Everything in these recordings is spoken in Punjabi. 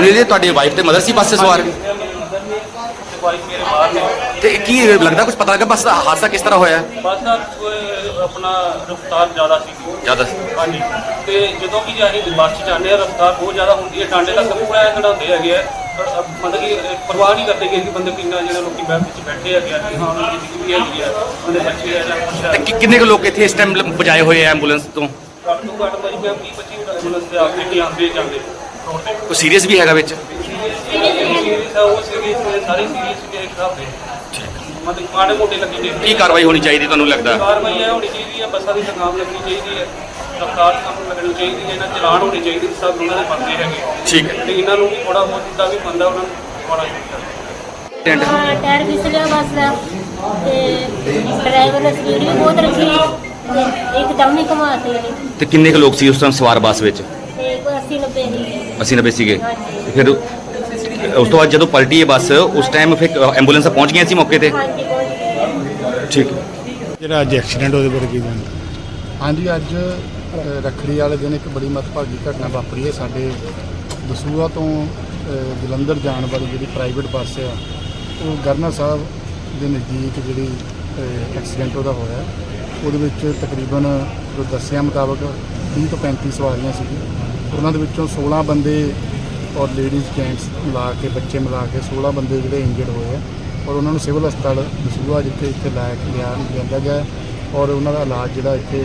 ਸੁਨੀਲ ਜੀ ਤੁਹਾਡੀ ਵਾਈਫ ਤੇ ਮਦਰ ਸੀ ਬੱਸ 'ਚ ਸਵਾਰ ਬਾਈਕ ਮੇਰੇ ਬਾਹਰ ਨੇ ਤੇ ਕੀ ਲੱਗਦਾ ਕੁਝ ਪਤਾ ਲੱਗਾ? ਬੱਸ ਦਾ ਹਾਦਸਾ ਕਿਸ ਤਰ੍ਹਾਂ ਹੋਇਆ? ਬੱਸ ਦਾ ਅਹ, ਆਪਣਾ ਰਫਤਾਰ ਜ਼ਿਆਦਾ ਸੀ। ਜ਼ਿਆਦਾ ਹਾਂਜੀ। ਤੇ ਜਦੋਂ ਕਿ ਅਸੀਂ ਬੱਸ 'ਚ ਜਾਂਦੇ ਆ ਰਫਤਾਰ ਬਹੁਤ ਜ਼ਿਆਦਾ ਹੁੰਦੀ ਹੈ। ਟਾਂਡੇ ਤੱਕ ਪੂਰਾ ਐਂ ਖੜਾਉਂਦੇ ਹੈਗੇ ਆ। ਪਰ, ਅਹ, ਮਤਲਬ ਕਿ ਅਹ, ਪਰਵਾਹ ਨਹੀਂ ਕਰਦੇ ਕਿ ਬੰਦੇ ਕਿੰਨਾ ਜਿਹੜੇ ਲੋਕੀ ਬੈਠ ਵਿੱਚ ਬੈਠੇ ਹੈਗੇ ਆ ਕਿ ਹਾਂ ਉਹਨਾਂ ਦੀ ਜ਼ਿੰਦਗੀ ਵੀ ਹੈਗੀ ਆ ਉਹਦੇ ਬੱਚੇ ਆ ਜਾਂ ਕੁਛ ਤੇ ਹੈ ਕਿ- ਕਿੰਨੇ ਕੁ ਲੋਕ ਇੱਥੇ ਇਸ ਟਾਈਮ ਬਚਾਏ ਹੋਏ ਆ ਐਂਬੂਲੈਂਸ ਤੋਂ? ਘੱਟ ਤੋਂ ਘੱਟ ਭਾਜੀ ਮੈਂ 20 25 ਐਂਬੂਲੈਂਸ ਦੇ ਆਪ ਕੇ ਆਉਂਦੇ ਜਾਂਦੇ। ਕੋਈ ਸੀਰੀਅਸ ਵੀ ਹੈਗਾ ਵਿੱਚ? ਇੱਕ ਕੀ ਕਾਰਵਾਈ ਹੋਣੀ ਚਾਹੀਦੀ ਤੁਹਾਨੂੰ ਲੱਗਦਾ? ਕਾਰਵਾਈ ਇਹ ਹੋਣੀ ਚਾਹੀਦੀ ਹੈ। ਬੱਸਾਂ ਦੀ ਲਗਾਮ ਲੱਗਣੀ ਚਾਹੀਦੀ ਹੈ ਰਫਤਾਰ ਕੰਮ ਲੱਗਣੀ ਚਾਹੀਦੀ ਹੈ ਇਹਨਾਂ ਚਲਾਨ ਹੋਣੇ ਚਾਹੀਦੇ ਸਭ ਉਹਨਾਂ ਦੇ ਬੰਦੇ ਹੈਗੇ ਠੀਕ ਹੈ ਤੇ ਇਹਨਾਂ ਨੂੰ ਵੀ ਥੋੜਾ ਬਹੁਤ ਜਿੱਦਾਂ ਵੀ ਬੰਦਾ ਉਹਨਾਂ ਨੂੰ ਥੋੜਾ ਟੈਂਟ ਹਾਂ ਟਾਇਰ ਫਿਸਲਿਆ ਬੱਸ ਦਾ। ਤੇ ਡਰਾਈਵਰ ਨੇ ਸਪੀਡ ਵੀ ਬਹੁਤ ਰੱਖੀ। ਤੇ ਇੱਕਦਮ ਹੀ ਘੁਮਾਤੇ ਨੇ ਤੇ ਕਿੰਨੇ ਕੁ ਲੋਕ ਸੀ ਉਸ ਟਾਈਮ ਸਵਾਰ ਬੱਸ ਵਿੱਚ? ਤੇ ਕੋਈ 80 90 ਦੀ 80 90 ਸੀਗੇ। ਤੇ ਫਿਰ ਉਸ ਤੋਂ ਬਾਅਦ ਜਦੋਂ ਪਲਟੀ ਇਹ ਬੱਸ ਉਸ ਟਾਈਮ ਫਿਰ ਐਂਬੂਲੈਂਸ ਪਹੁੰਚ ਗਈਆਂ ਸੀ ਮੌਕੇ ਤੇ। ਠੀਕ ਜਿਹੜਾ ਅੱਜ ਐਕਸੀਡੈਂਟ ਉਹਦੇ ਬਾਰੇ ਕੀ ਜਾਣਦਾ ਹਾਂਜੀ ਅੱਜ ਅ, ਰੱਖੜੀ ਵਾਲੇ ਦਿਨ ਇੱਕ ਬੜੀ ਮਤਭਾਗੀ ਘਟਨਾ ਵਾਪਰੀ ਹੈ ਸਾਡੇ ਦਸੂਹਾ ਤੋਂ ਅ, ਜਲੰਧਰ ਜਾਣ ਵਾਲੀ ਜਿਹੜੀ ਪ੍ਰਾਈਵੇਟ ਬੱਸ ਆ ਉਹ ਗਰਨਾ ਸਾਹਿਬ ਦੇ ਨਜ਼ਦੀਕ ਜਿਹੜੀ ਅ, ਐਕਸੀਡੈਂਟ ਉਹਦਾ ਹੋਇਆ। ਉਹਦੇ ਵਿੱਚ ਤਕਰੀਬਨ ਜੋ ਦੱਸਿਆ ਮੁਤਾਬਕ 30 ਤੋਂ 35 ਸਵਾਰੀਆਂ ਸੀ ਉਹਨਾਂ ਦੇ ਵਿੱਚੋਂ 16 ਬੰਦੇ ਔਰ ਲੇਡੀਜ਼ ਜੈਂਟਸ ਮਿਲਾ ਕੇ, ਬੱਚੇ ਮਿਲਾ ਕੇ 16 ਬੰਦੇ ਜਿਹੜੇ ਇੰਜਰਡ ਹੋਏ ਆ ਔਰ ਉਹਨਾਂ ਨੂੰ ਸਿਵਲ ਹਸਪਤਾਲ ਦਸੂਹਾ ਜਿੱਥੇ ਇੱਥੇ ਲੈ ਕੇ ਲਿਆ ਲਿਆਂਦਾ ਗਿਆ ਔਰ ਉਹਨਾਂ ਦਾ ਇਲਾਜ ਜਿਹੜਾ ਇੱਥੇ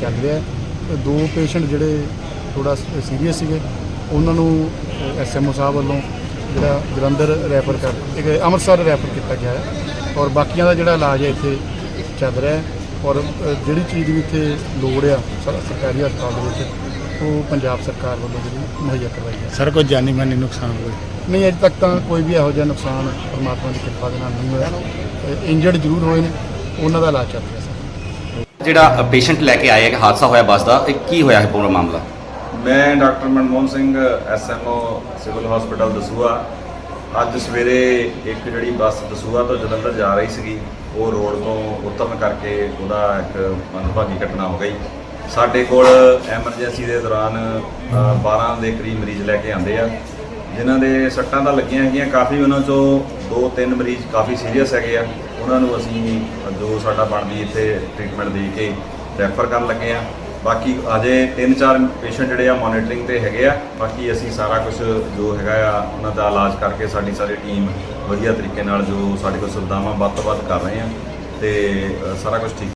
ਚੱਲ ਰਿਹਾ ਦੋ ਪੇਸ਼ੈਂਟ ਜਿਹੜੇ ਥੋੜਾ ਸੀਰੀਅਸ ਸੀਗੇ, ਉਹਨਾਂ ਨੂੰ ਐਸਐਮਓ ਸਾਹਿਬ ਵੱਲੋਂ ਜਿਹੜਾ ਜਲੰਧਰ ਰੈਫਰ ਕਰ, ਇੱਕ ਅੰਮ੍ਰਿਤਸਰ ਰੈਫਰ ਕੀਤਾ ਗਿਆ ਹੈ ਔਰ ਬਾਕੀਆਂ ਦਾ ਜਿਹੜਾ ਇਲਾਜ ਹੈ ਇੱਥੇ ਚੱਲ ਰਿਹਾ ਹੈ ਔਰ ਜਿਹੜੀ ਚੀਜ਼ ਵੀ ਇੱਥੇ ਲੋੜ ਆ ਸਰਕਾਰੀ ਹਸਪਤਾਲ ਦੇ ਵਿੱਚ ਉਹ ਪੰਜਾਬ ਸਰਕਾਰ ਵੱਲੋਂ ਜਿਹੜੀ ਮੁਹੱਈਆ ਕਰਵਾਈ ਜਾ ਸਰ ਕੋਈ ਜਾਨੀ ਮਾਨੀ ਨੁਕਸਾਨ ਹੋਵੇ ਨਹੀਂ ਅਜੇ ਤੱਕ ਤਾਂ ਕੋਈ ਵੀ ਇਹੋ ਜਿਹਾ ਨੁਕਸਾਨ ਪਰਮਾਤਮਾ ਦੀ ਕਿਰਪਾ ਦੇ ਨਾਲ ਨਹੀਂ ਹੋਇਆ। ਇੰਜਰਡ ਜ਼ਰੂਰ ਹੋਏ ਨੇ। ਉਹਨਾਂ ਦਾ ਇਲਾਜ ਚੱਲ ਰਿਹਾ ਸਰ ਜਿਹੜਾ ਪੇਸ਼ੈਂਟ ਲੈ ਕੇ ਆਇਆ ਕਿ ਹਾਦਸਾ ਹੋਇਆ ਬੱਸ ਦਾ ਇਹ ਕੀ ਹੋਇਆ ਹੈ ਪੂਰਾ ਮਾਮਲਾ? ਮੈਂ doctor Manmohan Singh SMO civil hospital Dasuya ਅੱਜ ਸਵੇਰੇ ਇੱਕ ਜਿਹੜੀ ਬੱਸ ਦਸੂਹਾ ਤੋਂ ਜਲੰਧਰ ਜਾ ਰਹੀ ਸੀਗੀ ਉਹ ਰੋਡ ਤੋਂ ਉਤਰਨ ਕਰਕੇ ਉਹਦਾ ਇੱਕ ਮੰਦਭਾਗੀ ਘਟਨਾ ਹੋ ਗਈ। ਸਾਡੇ ਕੋਲ ਐਮਰਜੈਂਸੀ ਦੇ ਦੌਰਾਨ ਅ, 12 ਦੇ ਕਰੀਬ ਮਰੀਜ਼ ਲੈ ਕੇ ਆਂਦੇ ਆ। ਜਿਨ੍ਹਾਂ ਦੇ ਸੱਟਾਂ ਤਾਂ ਲੱਗੀਆਂ ਹੈਗੀਆਂ ਕਾਫੀ ਉਹਨਾਂ ਚੋਂ ਦੋ ਤਿੰਨ ਮਰੀਜ਼ ਕਾਫੀ ਸੀਰੀਅਸ ਹੈਗੇ ਆ। ਉਹਨਾਂ ਨੂੰ ਅਸੀਂ ਜੋ ਸਾਡਾ ਬਣਦੀ ਇੱਥੇ ਟ੍ਰੀਟਮੈਂਟ ਦੇ ਕੇ ਰੈਫਰ ਕਰਨ ਲੱਗੇ ਆ। ਬਾਕੀ ਅਜੇ ਤਿੰਨ ਚਾਰ ਪੇਸ਼ੈਂਟ ਜਿਹੜੇ ਆ ਮੋਨੀਟਰਿੰਗ ਤੇ ਹੈਗੇ ਆ। ਬਾਕੀ ਅਸੀਂ ਸਾਰਾ ਕੁਝ ਜੋ ਹੈਗਾ ਆ ਉਹਨਾਂ ਦਾ ਇਲਾਜ ਕਰਕੇ ਸਾਡੀ ਸਾਰੀ ਟੀਮ ਵਧੀਆ ਤਰੀਕੇ ਨਾਲ ਜੋ ਸਾਡੇ ਕੋਲ ਸੁਵਿਧਾਵਾਂ ਵੱਧ ਤੋਂ ਵੱਧ ਕਰ ਰਹੇ ਆ ਤੇ ਸਾਰਾ ਕੁਝ ਠੀਕ